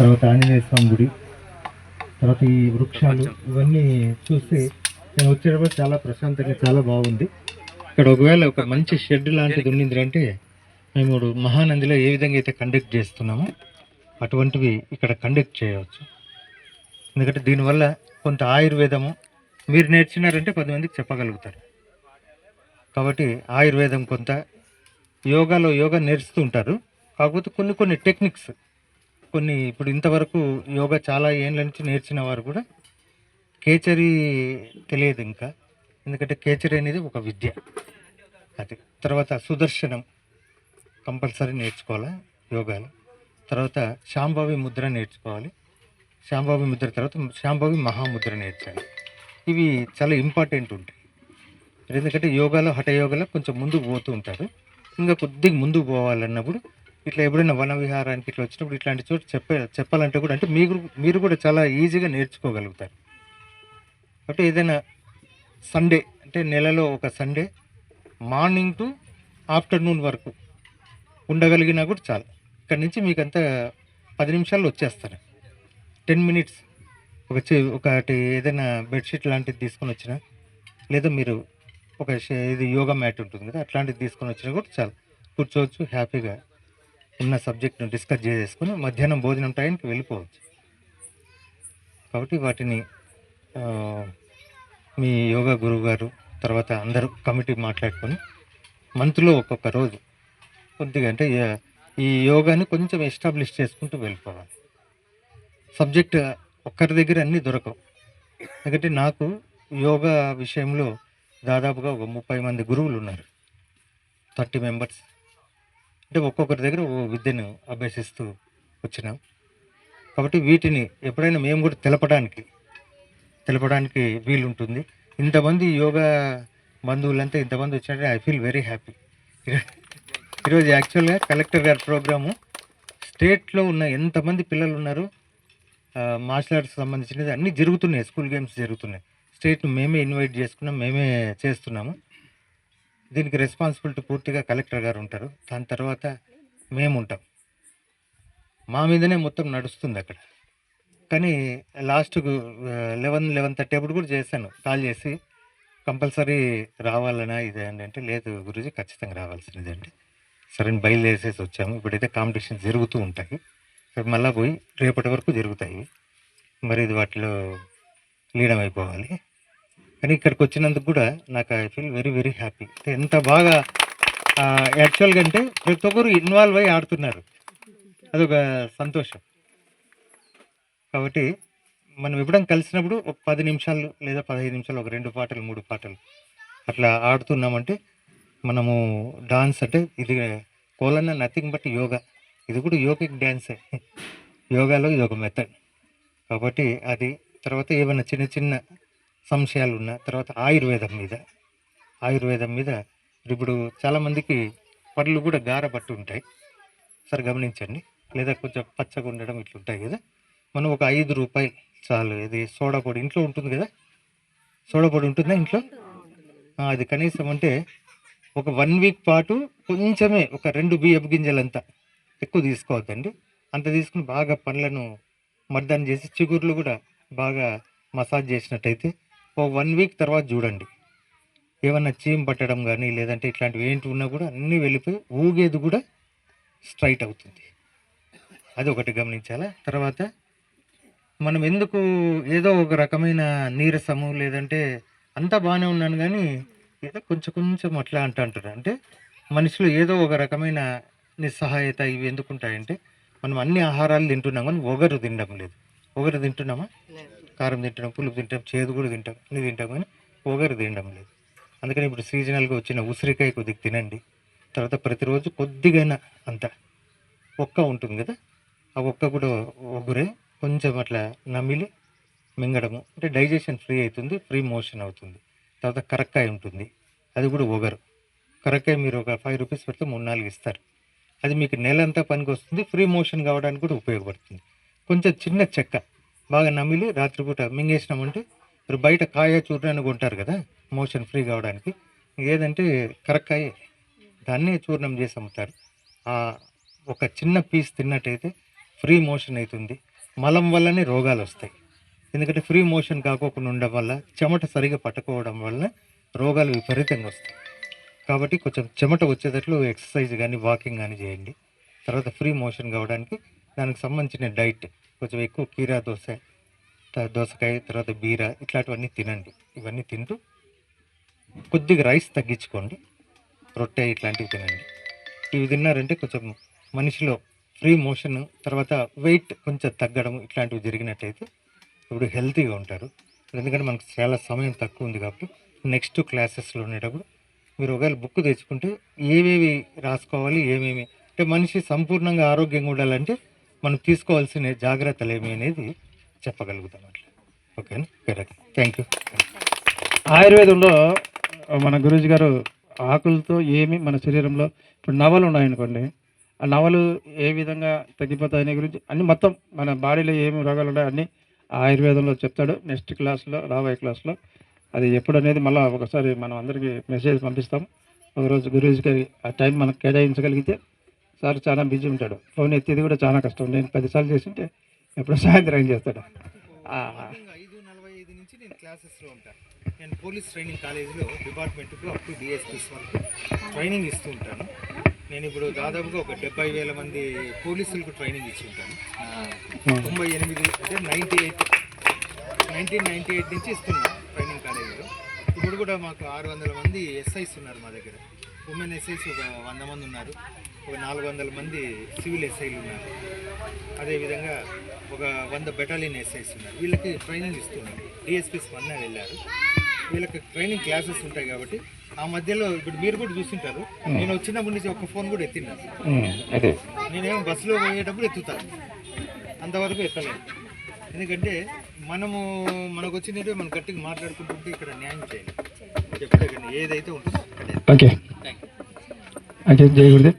తర్వాత ఆంజనేయ స్వామి గుడి తర్వాత ఈ వృక్షాలు ఇవన్నీ చూస్తే నేను వచ్చేటప్పుడు చాలా ప్రశాంతంగా చాలా బాగుంది. ఇక్కడ ఒకవేళ ఒక మంచి షెడ్ లాంటిది ఉండింది అంటే మేము ఇప్పుడు మహానందిలో ఏ విధంగా అయితే కండక్ట్ చేస్తున్నామో అటువంటివి ఇక్కడ కండక్ట్ చేయవచ్చు. ఎందుకంటే దీనివల్ల కొంత ఆయుర్వేదము మీరు నేర్చినారంటే పది మందికి చెప్పగలుగుతారు. కాబట్టి ఆయుర్వేదం కొంత యోగాలో యోగా నేర్చుతూ ఉంటారు. కాకపోతే కొన్ని కొన్ని టెక్నిక్స్ కొన్ని ఇప్పుడు ఇంతవరకు యోగా చాలా ఏళ్ళ నుంచి నేర్చిన వారు కూడా కేచరి తెలియదు ఇంకా. ఎందుకంటే కేచరి అనేది ఒక విద్య. అది తర్వాత సుదర్శనం కంపల్సరీ నేర్చుకోవాలి యోగాలో. తర్వాత శాంభవి ముద్ర నేర్చుకోవాలి. శాంభవి ముద్ర తర్వాత శాంభవి మహాముద్ర నేర్చాలి. ఇవి చాలా ఇంపార్టెంట్ ఉంటాయి. ఎందుకంటే యోగాలో హఠ యోగాలో కొంచెం ముందుకు పోతూ ఉంటారు. ఇంకా కొద్దిగా ముందుకు పోవాలన్నప్పుడు ఇట్లా ఎప్పుడైనా వన విహారానికి ఇట్లా వచ్చినప్పుడు ఇట్లాంటి చోటు చెప్పే చెప్పాలంటే కూడా అంటే మీరు మీరు కూడా చాలా ఈజీగా నేర్చుకోగలుగుతారు. కాబట్టి ఏదైనా సండే అంటే నెలలో ఒక సండే మార్నింగ్ టు ఆఫ్టర్నూన్ వరకు ఉండగలిగినా కూడా చాలు. ఇక్కడ నుంచి మీకు అంతా పది నిమిషాల్లో వచ్చేస్తారు. టెన్ మినిట్స్ ఒక చే- ఒకటి ఏదైనా బెడ్షీట్ లాంటిది తీసుకొని వచ్చినా లేదా మీరు ఒక ఇది యోగా మ్యాట్ ఉంటుంది కదా అట్లాంటిది తీసుకొని వచ్చినా కూడా చాలు. కూర్చోవచ్చు హ్యాపీగా ఉన్న సబ్జెక్ట్ను డిస్కస్ చేసేసుకుని మధ్యాహ్నం భోజనం టైంకి వెళ్ళిపోవచ్చు. కాబట్టి వాటిని మీ యోగా గురువు గారు తర్వాత అందరూ కమిటీ మాట్లాడుకొని మంత్లో ఒక్కొక్క రోజు కొద్దిగా అంటే ఈ యోగాని కొంచెం ఎస్టాబ్లిష్ చేసుకుంటూ వెళ్ళిపోవాలి. సబ్జెక్ట్ ఒక్కరి దగ్గర అన్నీ దొరకవు. ఎందుకంటే నాకు యోగా విషయంలో దాదాపుగా ఒక ముప్పై మంది గురువులు ఉన్నారు. Thirty members. అంటే ఒక్కొక్కరి దగ్గర ఓ విద్యను అభ్యసిస్తూ వచ్చినాం. కాబట్టి వీటిని ఎప్పుడైనా మేము కూడా తెలపడానికి తెలపడానికి వీలుంటుంది. ఇంతమంది యోగా బంధువులంతా ఇంతమంది వచ్చినట్టే ఐ ఫీల్ వెరీ హ్యాపీ ఈరోజు యాక్చువల్గా కలెక్టర్ గారి ప్రోగ్రాము స్టేట్లో ఉన్న ఎంతమంది పిల్లలు ఉన్నారు మార్షల్ ఆర్ట్స్ సంబంధించినది అన్నీ జరుగుతున్నాయి స్కూల్ గేమ్స్ జరుగుతున్నాయి. స్టేట్ మేమే ఇన్వైట్ చేసుకున్నాం మేమే చేస్తున్నాము. దీనికి రెస్పాన్సిబిలిటీ పూర్తిగా కలెక్టర్ గారు ఉంటారు. దాని తర్వాత మేము ఉంటాం. మా మీదనే మొత్తం నడుస్తుంది అక్కడ. కానీ లాస్ట్ లెవెన్ లెవెన్ థర్టీ అప్పుడు కూడా చేశాను. కాల్ చేసి కంపల్సరీ రావాలనా ఇది అని అంటే లేదు గురుజీ ఖచ్చితంగా రావాల్సింది అంటే. సరే అని బయలుదేసేసి వచ్చాము. ఇప్పుడైతే కాంపిటీషన్ జరుగుతూ ఉంటాయి. రేపు మళ్ళీ పోయి రేపటి వరకు జరుగుతాయి. మరి ఇది వాటిలో లీడమైపోవాలి కానీ ఇక్కడికి వచ్చినందుకు కూడా నాకు I feel very very happy. ఎంత బాగా యాక్చువల్గా అంటే ప్రతి ఒక్కరు ఇన్వాల్వ్ అయ్యి ఆడుతున్నారు. అదొక సంతోషం. కాబట్టి మనం ఎప్పుడైనా కలిసినప్పుడు ఒక పది నిమిషాలు లేదా పదహైదు నిమిషాలు ఒక రెండు పాటలు మూడు పాటలు అట్లా ఆడుతున్నామంటే మనము డాన్స్ అంటే ఇది కోలన్న నథింగ్ బట్ యోగా. ఇది కూడా యోగిక్ డ్యాన్సే యోగాలో ఇది ఒక మెథడ్. కాబట్టి అది తర్వాత ఏమైనా చిన్న చిన్న సంశయాలు ఉన్న తర్వాత ఆయుర్వేదం మీద. ఆయుర్వేదం మీద ఇప్పుడు చాలామందికి పళ్ళు కూడా గార పట్టు ఉంటాయి. సరే గమనించండి. లేదా కొంచెం పచ్చగా ఉండడం ఇట్లుంటాయి కదా. మనం ఒక ఐదు రూపాయలు చాలు. ఇది సోడా పొడి ఇంట్లో ఉంటుంది కదా. సోడా పొడి ఉంటుందా ఇంట్లో? అది కనీసం అంటే ఒక వన్ వీక్ పాటు కొంచెమే ఒక రెండు బియ్యపు గింజలంతా ఎక్కువ తీసుకోవద్దండి. అంత తీసుకుని బాగా పండ్లను మర్దన చేసి చిగుర్లు కూడా బాగా మసాజ్ చేసినట్టయితే వన్ వీక్ తర్వాత చూడండి. ఏమన్నా చీమ్ పట్టడం కానీ లేదంటే ఇట్లాంటివి ఏంటి ఉన్నా కూడా అన్నీ వెళ్ళిపోయి ఊగేది కూడా స్ట్రైట్ అవుతుంది. అది ఒకటి గమనించాలా? తర్వాత మనం ఎందుకు ఏదో ఒక రకమైన నీరసము లేదంటే అంతా బాగానే ఉన్నాను కానీ ఏదో కొంచెం కొంచెం అట్లా అంటుంటారు అంటే మనిషిలో ఏదో ఒక రకమైన నిస్సహాయత ఇవి ఎందుకు ఉంటాయంటే మనం అన్ని ఆహారాలు తింటున్నాం కానీ ఒగరు తినడం లేదు. ఒగరు తింటున్నామా? కారం తింటాం పులుపు తింటాం చేదు కూడా తింటాం. అన్ని తింటాం కానీ ఒగరు తినడం లేదు. అందుకని ఇప్పుడు సీజనల్గా వచ్చిన ఉసిరికాయ కొద్దిగా తినండి. తర్వాత ప్రతిరోజు కొద్దిగైనా అంత. ఒక్క ఉంటుంది కదా? ఆ ఒక్క కూడా ఒగురే కొంచెం అట్లా నమిలి మింగడము. అంటే డైజెషన్ ఫ్రీ అవుతుంది ఫ్రీ మోషన్ అవుతుంది. తర్వాత కరక్కాయ ఉంటుంది. అది కూడా ఒగరు. కరక్కాయ మీరు ఒక ఫైవ్ రూపీస్ పెడితే మూడు నాలుగు ఇస్తారు. అది మీకు నెలంతా పనికి వస్తుంది ఫ్రీ మోషన్ కావడానికి కూడా ఉపయోగపడుతుంది. కొంచెం చిన్న చెక్క. బాగా నమిలి రాత్రిపూట మింగేసినామంటే మీరు బయట కాయ చూర్ణాన్ని కొంటారు కదా మోషన్ ఫ్రీ కావడానికి. ఏదంటే కరక్కాయ. దాన్నే చూర్ణం చేసి అమ్ముతారు. ఆ ఒక చిన్న పీస్ తిన్నట్టయితే ఫ్రీ మోషన్ అవుతుంది మలం వల్లనే రోగాలు వస్తాయి. ఎందుకంటే ఫ్రీ మోషన్ కాకోకుండా ఉండడం వల్ల చెమట సరిగా పట్టుకోవడం వల్ల రోగాలు విపరీతంగా వస్తాయి. కాబట్టి కొంచెం చెమట వచ్చేటట్లు ఎక్సర్సైజ్ కానీ వాకింగ్ కానీ చేయండి. తర్వాత ఫ్రీ మోషన్ కావడానికి దానికి సంబంధించిన డైట్ కొంచెం ఎక్కువ కీరా దోశ దోసకాయ తర్వాత బీర ఇట్లాంటివన్నీ తినండి. ఇవన్నీ తింటూ కొద్దిగా రైస్ తగ్గించుకోండి. రొట్టె ఇట్లాంటివి తినండి. ఇవి తిన్నారంటే కొంచెం మనిషిలో ఫ్రీ మోషన్ తర్వాత వెయిట్ కొంచెం తగ్గడం ఇట్లాంటివి జరిగినట్టయితే ఇప్పుడు హెల్తీగా ఉంటారు. ఎందుకంటే మనకు చాలా సమయం తక్కువ ఉంది కాబట్టి నెక్స్ట్ క్లాసెస్లో ఉండేటప్పుడు మీరు ఒకవేళ బుక్ తెచ్చుకుంటే ఏవేవి రాసుకోవాలి ఏమేమి అంటే మనిషి సంపూర్ణంగా ఆరోగ్యంగా ఉండాలంటే మనం తీసుకోవాల్సిన జాగ్రత్తలు ఏమి అనేది చెప్పగలుగుతాం అట్లా ఓకేనా కరెక్ట్ థ్యాంక్ యూ ఆయుర్వేదంలో మన గురూజీ గారు ఆకులతో ఏమి మన శరీరంలో ఇప్పుడు నవలు ఉన్నాయనుకోండి ఆ నవలు ఏ విధంగా తగ్గిపోతాయనే గురించి అన్ని మొత్తం మన బాడీలో ఏమి రోగాలు ఉన్నాయో అన్ని ఆయుర్వేదంలో చెప్తాడు. నెక్స్ట్ క్లాస్లో రాబోయే క్లాస్లో అది ఎప్పుడు అనేది మళ్ళీ ఒకసారి మనం అందరికీ మెసేజ్ పంపిస్తాం. ఒకరోజు గురూజీ గారి ఆ టైం మనకు కేటాయించగలిగితే సార్ చాలా బిజీ ఉంటాడు. ఫోన్ ఎత్తేది కూడా చాలా కష్టం. నేను పదిసార్లు చేసింటే ఎప్పుడో సాయంత్రం చేస్తాడు? ఆ, మార్నింగ్ ఐదు నలభై ఐదు నుంచి నేను క్లాసెస్లో ఉంటాను నేను పోలీస్ ట్రైనింగ్ కాలేజీలో డిపార్ట్మెంట్కు up to D S Ps వరకు ట్రైనింగ్ ఇస్తూ ఉంటాను. నేను ఇప్పుడు దాదాపుగా ఒక డెబ్బై వేల మంది పోలీసులకు ట్రైనింగ్ ఇచ్చి ఉంటాను. తొంభై ఎనిమిది అంటే ninety eight nineteen ninety eight నుంచి ఇస్తున్నాను ట్రైనింగ్ కాలేజీలో. ఇప్పుడు కూడా మాకు ఆరు వందల మంది ఎస్ఐస్ ఉన్నారు మా దగ్గర. ఉమెన్ ఎస్ఐస్ ఒక వంద మంది ఉన్నారు. ఒక నాలుగు వందల మంది సివిల్ ఎస్ఐలు ఉన్నారు. అదేవిధంగా ఒక వంద బెటాలియన్ ఎస్ఐస్ ఉన్నారు. వీళ్ళకి ట్రైనింగ్ ఇస్తున్నారు డిఎస్పీస్ మొన్న వెళ్ళారు. వీళ్ళకి ట్రైనింగ్ క్లాసెస్ ఉంటాయి కాబట్టి ఆ మధ్యలో ఇప్పుడు మీరు కూడా చూస్తుంటారు. నేను వచ్చినప్పటి నుంచి ఒక ఫోన్ కూడా ఎత్తిన్నాను నేనేమో బస్సులో పోయేటప్పుడు ఎత్తుతాను. అంతవరకు ఎత్తలేదు ఎందుకంటే మనము మనకు వచ్చినట్టు మనం గట్టిగా మాట్లాడుకుంటుంటే ఇక్కడ న్యాయం చేయాలి. చెప్తే కానీ ఏదైతే ఉంటుందో. ఓకే. ఓకే జై గురుదేవ్.